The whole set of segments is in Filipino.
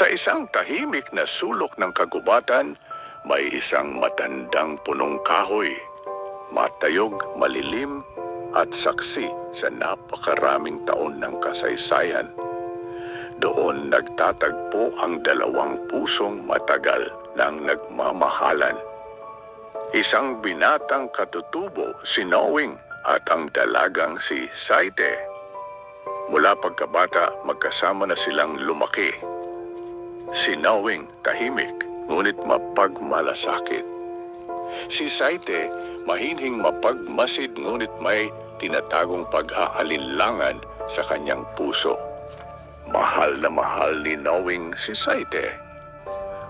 Sa isang tahimik na sulok ng kagubatan, may isang matandang punong kahoy. Matayog, malilim, at saksi sa napakaraming taon ng kasaysayan. Doon nagtatagpo ang dalawang pusong matagal ng nagmamahalan. Isang binatang katutubo si Knowing at ang dalagang si Saite. Mula pagkabata, magkasama na silang lumaki. Si Knowing tahimik, ngunit mapagmalasakit. Si Saite, mahinhing mapagmasid ngunit may tinatagong pag-aalinlangan sa kanyang puso. Mahal na mahal ni Knowing si Saite.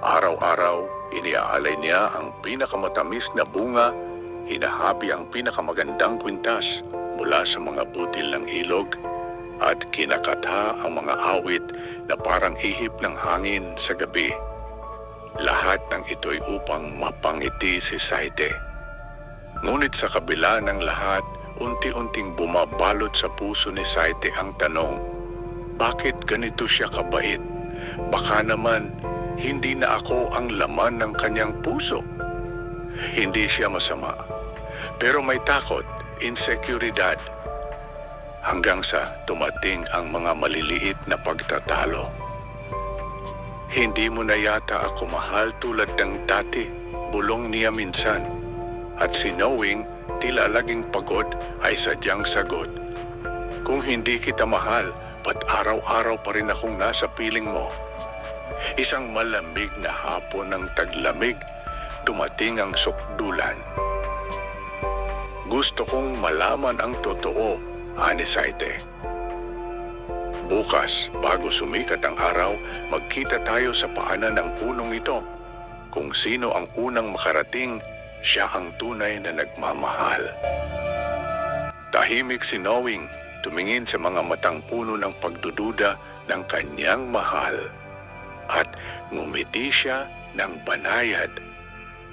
Araw-araw, iniaalay niya ang pinakamatamis na bunga, hinahabi ang pinakamagandang kwintas mula sa mga butil ng ilog, at kinakatha ang mga awit na parang ihip ng hangin sa gabi. Lahat ng ito'y upang mapangiti si Saite. Ngunit sa kabila ng lahat, unti-unting bumabalot sa puso ni Saite ang tanong, bakit ganito siya kabait? Baka naman hindi na ako ang laman ng kanyang puso. Hindi siya masama, pero may takot, insekuridad. Hanggang sa dumating ang mga maliliit na pagtatalo. Hindi mo na yata ako mahal tulad ng dati, bulong niya minsan. At si Knowing tila laging pagod ay sadyang sagot. Kung hindi kita mahal, ba't araw-araw pa rin akong nasa piling mo? Isang malamig na hapon ng taglamig, dumating ang sukdulan. Gusto kong malaman ang totoo, ani Saite. Bukas, bago sumikat ang araw, magkita tayo sa paanan ng punong ito. Kung sino ang unang makarating, siya ang tunay na nagmamahal. Tahimik si Knowing, tumingin sa mga matang puno ng pagdududa ng kanyang mahal. At ngumiti siya ng banayad.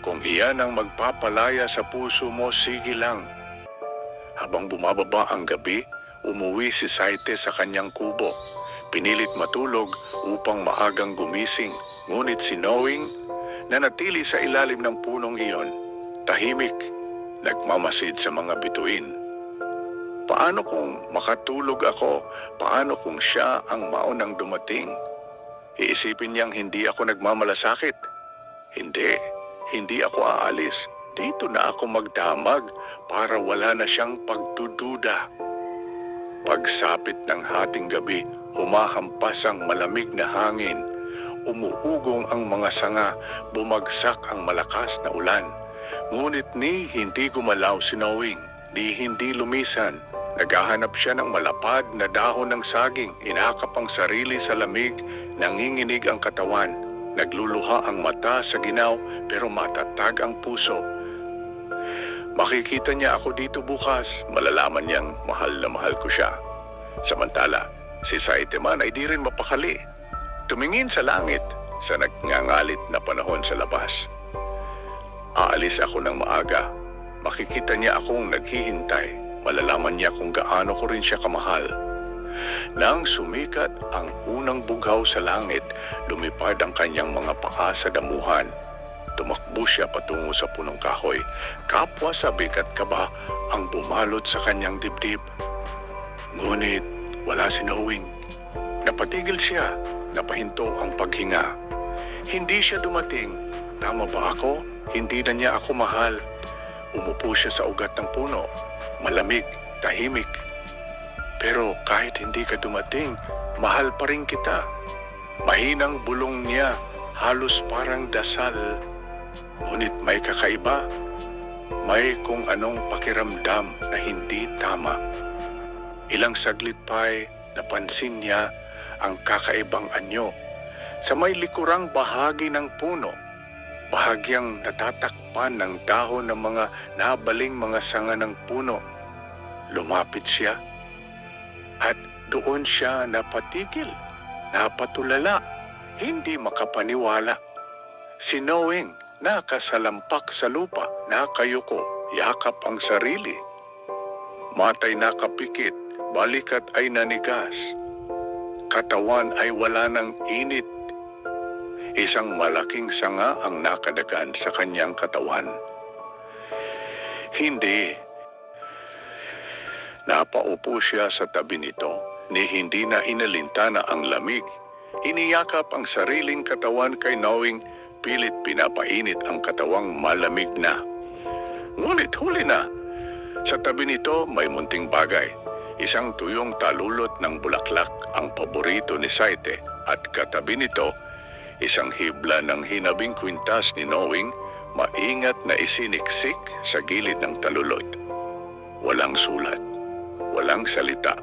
Kung iyan ang magpapalaya sa puso mo, sige lang. Habang bumababa ang gabi, umuwi si Saite sa kanyang kubo. Pinilit matulog upang maagang gumising. Ngunit si Knowing, nanatili sa ilalim ng punong iyon. Tahimik, nagmamasid sa mga bituin. Paano kung makatulog ako? Paano kung siya ang maunang dumating? Iisipin niyang hindi ako nagmamalasakit. Hindi, hindi ako aalis. Dito na ako magdamag para wala na siyang pagdududa. Pagsapit ng hating gabi, humahampas ang malamig na hangin. Umuugong ang mga sanga, bumagsak ang malakas na ulan. Ngunit ni hindi gumalaw si Knowing, ni hindi lumisan. Naghahanap siya ng malapad na dahon ng saging, inakap ang sarili sa lamig, nanginginig ang katawan. Nagluluha ang mata sa ginaw pero matatag ang puso. Makikita niya ako dito bukas, malalaman niyang mahal na mahal ko siya. Samantala, si Saiteman ay di rin mapakali. Tumingin sa langit sa nagngangalit na panahon sa labas. Aalis ako ng maaga. Makikita niya akong naghihintay. Malalaman niya kung gaano ko rin siya kamahal. Nang sumikat ang unang bughaw sa langit, lumipad ang kanyang mga paa sa damuhan. Tumakbo siya patungo sa punong kahoy. Kapwa sa bigat kaba ang bumalot sa kanyang dibdib. Ngunit wala si Knowing. Napatigil siya, napahinto ang paghinga. Hindi siya dumating. Tama ba ako? Hindi na niya ako mahal. Umupo siya sa ugat ng puno. Malamig, tahimik. Pero kahit hindi ka dumating, mahal pa rin kita. Mahinang bulong niya, halos parang dasal. Ngunit may kakaiba. May kung anong pakiramdam na hindi tama. Ilang saglit pa'y napansin niya ang kakaibang anyo sa may likurang bahagi ng puno. Bahagyang natatakpan ng dahon ng mga nabaling mga sanga ng puno. Lumapit siya at doon siya napatigil, napatulala, hindi makapaniwala. Si Knowing nakasalampak sa lupa, nakayuko, yakap ang sarili. Matay nakapikit, balikat ay nanigas. Katawan ay wala ng init, Isang malaking sanga ang nakadagan sa kanyang katawan. Hindi. Napaupo siya sa tabi nito ni hindi na inalintana ang lamig. Iniyakap ang sariling katawan kay knowing pilit pinapainit ang katawang malamig na. Ngunit huli na. Sa tabi nito may munting bagay. Isang tuyong talulot ng bulaklak ang paborito ni Saite at katabi nito isang hibla ng hinabing kwintas ni Knowing maingat na isiniksik sa gilid ng talulot. Walang sulat, walang salita,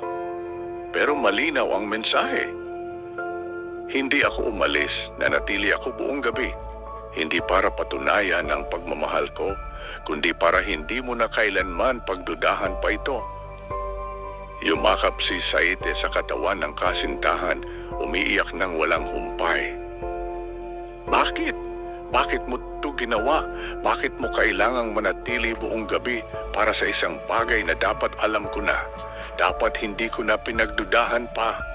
pero malinaw ang mensahe. Hindi ako umalis, nanatili ako buong gabi. Hindi para patunayan ang pagmamahal ko, kundi para hindi mo na kailanman pagdudahan pa ito. Yumakap si Saite sa katawan ng kasintahan, umiiyak ng walang humpay. Bakit? Bakit mo ito ginawa? Bakit mo kailangang manatili buong gabi para sa isang bagay na dapat alam ko na? Dapat hindi ko na pinagdudahan pa.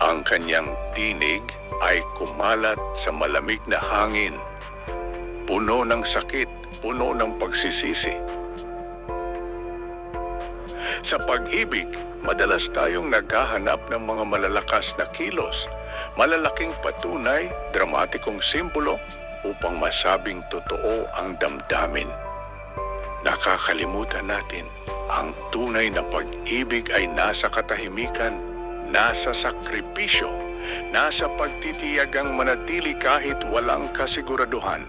Ang kanyang tinig ay kumalat sa malamig na hangin. Puno ng sakit, puno ng pagsisisi. Sa pag-ibig, madalas tayong naghahanap ng mga malalakas na kilos, malalaking patunay, dramatikong simbolo upang masabing totoo ang damdamin. Nakakalimutan natin, ang tunay na pag-ibig ay nasa katahimikan, nasa sakripisyo, nasa pagtitiyagang manatili kahit walang kasiguraduhan.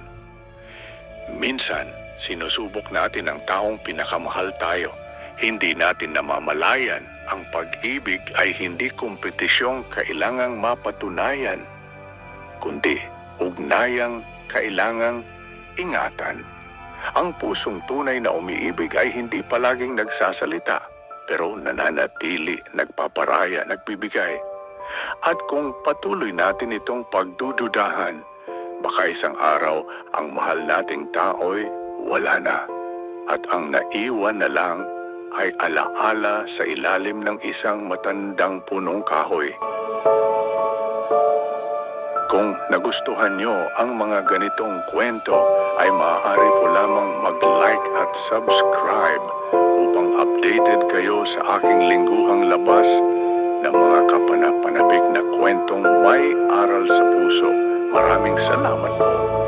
Minsan, sinusubok natin ang taong pinakamahal tayo. Hindi natin namamalayan ang pag-ibig ay hindi kompetisyong kailangang mapatunayan, kundi ugnayang kailangang ingatan. Ang pusong tunay na umiibig ay hindi palaging nagsasalita, pero nananatili, nagpaparaya, nagbibigay. At kung patuloy natin itong pagdududahan, baka isang araw ang mahal nating tao'y wala na. At ang naiwan na lang ay alaala sa ilalim ng isang matandang punong kahoy. Kung nagustuhan nyo ang mga ganitong kwento, ay maaari po lamang mag-like at subscribe upang updated kayo sa aking lingguhang labas ng mga kapanapanabik na kwentong may aral sa puso. Maraming salamat po.